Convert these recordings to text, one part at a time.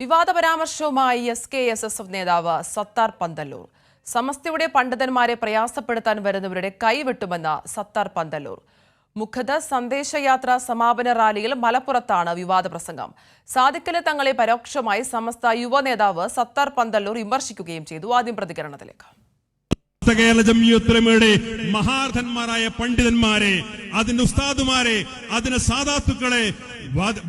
വിവാദ പരാമർശവുമായി S K S S F നേതാവ് സത്താർ പന്തല്ലൂർ. സമസ്തയുടെ പണ്ഡിതന്മാരെ പ്രയാസപ്പെടുത്താൻ വരുന്നവരുടെ കൈവെട്ടുമെന്ന് സത്താർ പന്തല്ലൂർ. മുഖദ സന്ദേശയാത്ര സമാപന റാലിയിൽ മലപ്പുറത്താണ് വിവാദ പ്രസംഗം സാധിക്കൽ തങ്ങളെ പരോക്ഷമായി സമസ്ത യുവ നേതാവ് സത്താർ പന്തല്ലൂർ വിമർശിക്കുകയും ചെയ്തു. ആദ്യം പ്രതികരണത്തിലേക്ക്. കേരള ജമിയത്തുലമയുടെ മഹാർഥന്മാരായ പണ്ഡിതന്മാരെ അതിന്റെ ഉസ്താദുമാരെ അതിന്റെ സാധാത്തുക്കളെ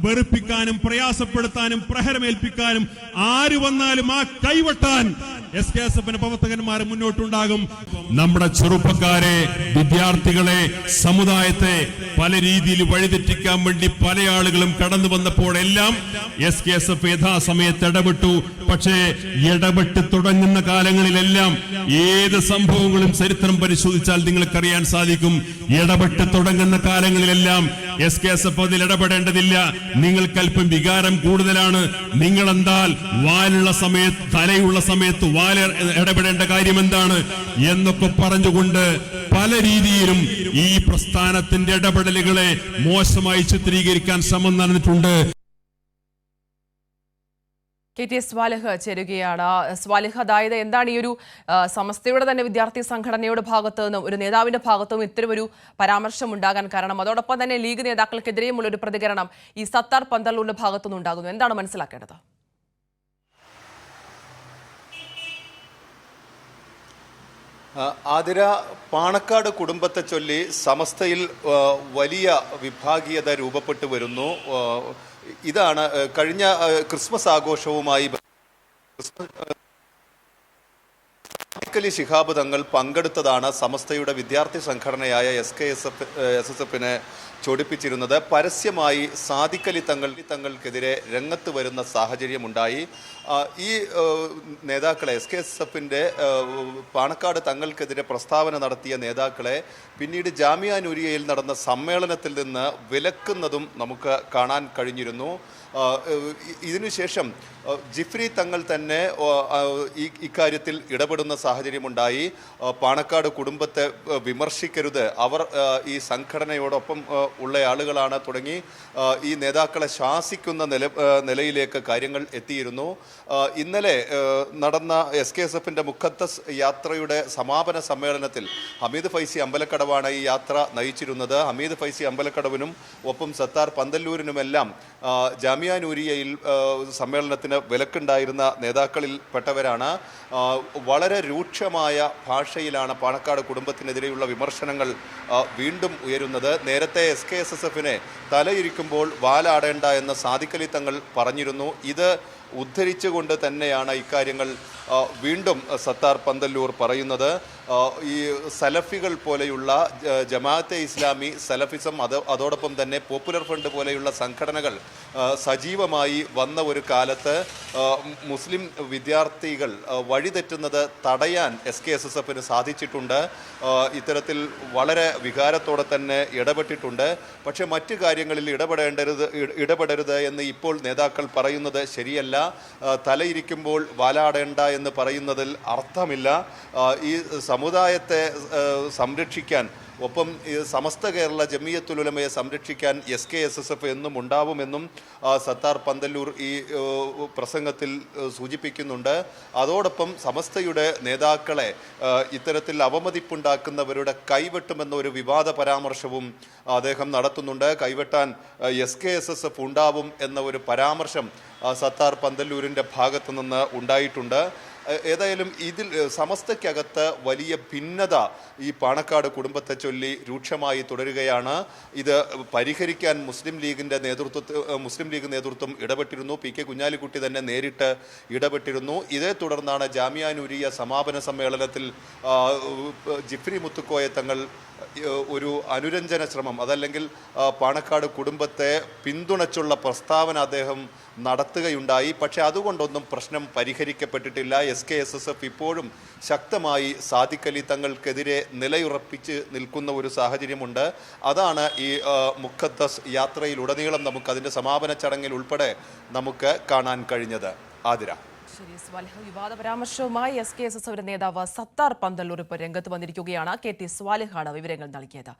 വെറുപ്പിക്കാനും പ്രയാസപ്പെടുത്താനും പ്രഹരമേൽപ്പിക്കാനും ആര് വന്നാലും ആ കൈവട്ടാൻ എസ് കെ എസ് എഫിന്റെ പ്രവർത്തകന്മാർ മുന്നോട്ടുണ്ടാകും. നമ്മുടെ ചെറുപ്പക്കാരെ വിദ്യാർത്ഥികളെ സമുദായത്തെ പല രീതിയിൽ വഴിതെറ്റിക്കാൻ വേണ്ടി പല ആളുകളും കടന്നു വന്നപ്പോഴെല്ലാം എസ് കെ എസ് എഫ് യഥാസമയത്ത് ഇടപെട്ടു. പക്ഷേ ഇടപെട്ട് തുടങ്ങുന്ന കാലങ്ങളിലെല്ലാം ഏത് സംഭവങ്ങളും ചരിത്രം പരിശോധിച്ചാൽ നിങ്ങൾക്കറിയാൻ സാധിക്കും. ഇടപെട്ട് തുടങ്ങുന്ന കാലങ്ങളിലെല്ലാം എസ് കെ എസ് എഫ് അതിൽ ഇടപെടേണ്ടതില്ല. നിങ്ങൾക്കല്പം വികാരം കൂടുതലാണ്. നിങ്ങൾ എന്താൽ വാലുള്ള സമയത്ത് തലയുള്ള സമയത്ത് വാല ഇടപെടേണ്ട കാര്യം എന്താണ് എന്നൊക്കെ പറഞ്ഞുകൊണ്ട് പല രീതിയിലും ഈ പ്രസ്ഥാനത്തിന്റെ ഇടപെടലുകളെ മോശമായി ചിത്രീകരിക്കാൻ ശ്രമം നടന്നിട്ടുണ്ട്. കെ ടി സ്വാലഹ് ചേരുകയാണ്. സ്വാലഹ് അതായത് എന്താണ് ഈ ഒരു സമസ്തയുടെ തന്നെ വിദ്യാർത്ഥി സംഘടനയുടെ ഭാഗത്തു നിന്നും ഒരു നേതാവിന്റെ ഭാഗത്തു ഇത്തരം ഒരു പരാമർശം ഉണ്ടാകാൻ കാരണം അതോടൊപ്പം തന്നെ ലീഗ് നേതാക്കൾക്കെതിരെയുമുള്ള ഒരു പ്രതികരണം ഈ സത്താർ പന്തല്ലൂരിന്റെ ഭാഗത്തു നിന്നും ഉണ്ടാകുന്നു എന്താണ് മനസ്സിലാക്കേണ്ടത്? ആതിര പാണക്കാട് കുടുംബത്തെ ചൊല്ലി സമസ്തയിൽ വലിയ വിഭാഗീയത രൂപപ്പെട്ടു വരുന്നു. ഇതാണ് കഴിഞ്ഞ ക്രിസ്മസ് ആഘോഷവുമായി അലി ശിഹാബ് തങ്ങൾ പങ്കെടുത്തതാണ് സമസ്തയുടെ വിദ്യാർത്ഥി സംഘടനയായ S K S F S S എഫിനെ ചൊടിപ്പിച്ചിരുന്നത്. പരസ്യമായി സാദിക്കലി തങ്ങൾ തങ്ങൾക്കെതിരെ രംഗത്ത് വരുന്ന സാഹചര്യമുണ്ടായി. ഈ നേതാക്കളെ എസ് കെ എസ് എഫിന്റെ പാണക്കാട് തങ്ങൾക്കെതിരെ പ്രസ്താവന നടത്തിയ നേതാക്കളെ പിന്നീട് ജാമിയ നൂരിയയിൽ നടന്ന സമ്മേളനത്തിൽ നിന്ന് വിലക്കുന്നതും നമുക്ക് കാണാൻ കഴിഞ്ഞിരുന്നു. ഇതിനുശേഷം ജിഫ്രി തങ്ങൾ തന്നെ ഈ ഇക്കാര്യത്തിൽ ഇടപെടുന്ന സാഹചര്യമുണ്ടായി. പാണക്കാട് കുടുംബത്തെ വിമർശിക്കരുത്. അവർ ഈ സംഘടനയോടൊപ്പം ഉള്ള ആളുകളാണ് തുടങ്ങി. ഈ നേതാക്കളെ ശാസിക്കുന്ന നില നിലയിലേക്ക് കാര്യങ്ങൾ എത്തിയിരുന്നു. ഇന്നലെ നടന്ന എസ് കെ എസ് എഫിന്റെ മുഖത്തസ് യാത്രയുടെ സമാപന സമ്മേളനത്തിൽ ഹമീദ് ഫൈസി അമ്പലക്കടവാണ് ഈ യാത്ര നയിച്ചിരുന്നത്. ഹമീദ് ഫൈസി അമ്പലക്കടവിനും ഒപ്പം സത്താർ പന്തല്ലൂരിനുമെല്ലാം ജാമിയ നൂരിയയിൽ ആ, സമ്മേളനത്തിന് വിലക്കുണ്ടായിരുന്ന നേതാക്കളിൽ പെട്ടവരാണ്. വളരെ രൂക്ഷമായ ഭാഷയിലാണ് പാണക്കാട് കുടുംബത്തിനെതിരെയുള്ള വിമർശനങ്ങൾ വീണ്ടും ഉയരുന്നത്. നേരത്തെ എസ് കെ എസ് എസ് എഫിനെ തലയിരിക്കുമ്പോൾ വാലാടേണ്ട എന്ന് സാധിക്കലി തങ്ങൾ പറഞ്ഞിരുന്നു. ഇത് ഉദ്ധരിച്ചുകൊണ്ട് തന്നെയാണ് ഇക്കാര്യങ്ങൾ വീണ്ടും സത്താർ പന്തല്ലൂർ പറയുന്നത്. ഈ സലഫികൾ പോലെയുള്ള ജമാഅത്തെ ഇസ്ലാമി സലഫിസം അത് അതോടൊപ്പം തന്നെ പോപ്പുലർ ഫ്രണ്ട് പോലെയുള്ള സംഘടനകൾ സജീവമായി വന്ന ഒരു കാലത്ത് മുസ്ലിം വിദ്യാർത്ഥികൾ വഴിതെറ്റുന്നത് തടയാൻ എസ് കെ എസ് എസ് എഫിന് സാധിച്ചിട്ടുണ്ട്. ഇത്തരത്തിൽ വളരെ വികാരത്തോടെ തന്നെ ഇടപെട്ടിട്ടുണ്ട്. പക്ഷേ മറ്റു കാര്യങ്ങളിൽ ഇടപെടേണ്ടരുത് ഇട- ഇടപെടരുത് എന്ന് ഇപ്പോൾ നേതാക്കൾ പറയുന്നത് ശരിയല്ല. തലയിരിക്കുമ്പോൾ വാലാടേണ്ട എന്ന് പറയുന്നതിൽ അർത്ഥമില്ല. ഈ സമുദായത്തെ സംരക്ഷിക്കാൻ ഒപ്പം ഈ സമസ്ത കേരള ജമിയത്തുലുലമയെ സംരക്ഷിക്കാൻ S K S S F എന്നും ഉണ്ടാവുമെന്നും സത്താർ പന്തല്ലൂർ ഈ പ്രസംഗത്തിൽ സൂചിപ്പിക്കുന്നുണ്ട്. അതോടൊപ്പം സമസ്തയുടെ നേതാക്കളെ ഇത്തരത്തിൽ അവമതിപ്പുണ്ടാക്കുന്നവരുടെ കൈവെട്ടുമെന്ന ഒരു വിവാദ പരാമർശവും അദ്ദേഹം നടത്തുന്നുണ്ട്. കൈവെട്ടാൻ S K S S F ഉണ്ടാവും എന്ന ഒരു പരാമർശം സത്താർ പന്തല്ലൂരിന്റെ ഭാഗത്തു നിന്ന് ഉണ്ടായിട്ടുണ്ട്. ഏതായാലും ഇതിൽ സമസ്തയ്ക്കകത്ത് വലിയ ഭിന്നത ഈ പാണക്കാട് കുടുംബത്തെ ചൊല്ലി രൂക്ഷമായി തുടരുകയാണ്. ഇത് പരിഹരിക്കാൻ മുസ്ലിം ലീഗിന്റെ നേതൃത്വത്തിൽ മുസ്ലിം ലീഗ് നേതൃത്വം ഇടപെട്ടിരുന്നു. പി കെ കുഞ്ഞാലിക്കുട്ടി തന്നെ നേരിട്ട് ഇടപെട്ടിരുന്നു. ഇതേ തുടർന്നാണ് ജാമ്യാനുരിയ നൂരിയ സമാപന സമ്മേളനത്തിൽ ജിഫ്രി മുത്തുക്കോയെ തങ്ങൾ ഒരു അനുരഞ്ജന ശ്രമം അതല്ലെങ്കിൽ പാണക്കാട് കുടുംബത്തെ പിന്തുണച്ചുള്ള പ്രസ്താവന അദ്ദേഹം നടത്തുകയുണ്ടായി. പക്ഷേ അതുകൊണ്ടൊന്നും പ്രശ്നം പരിഹരിക്കപ്പെട്ടിട്ടില്ല. S K S S F ഇപ്പോഴും ശക്തമായി സാദിഖലി തങ്ങൾക്കെതിരെ നിലയുറപ്പിച്ച് നിൽക്കുന്ന ഒരു സാഹചര്യമുണ്ട്. അതാണ് ഈ മുഖദ്ദസ് യാത്രയിലുടനീളം നമുക്ക് അതിന്റെ സമാപന ചടങ്ങിൽ ഉൾപ്പെടെ നമുക്ക് കാണാൻ കഴിഞ്ഞത്. ആതിര. വിവാദ പരാമർശവുമായി എസ് കെ എസ് എസ് നേതാവ് സത്താർ പന്തല്ലൂർ ഇപ്പോൾ രംഗത്ത് വന്നിരിക്കുകയാണ്. കെ ടി സ്വാലിഹാണ് വിവരങ്ങൾ നൽകിയത്.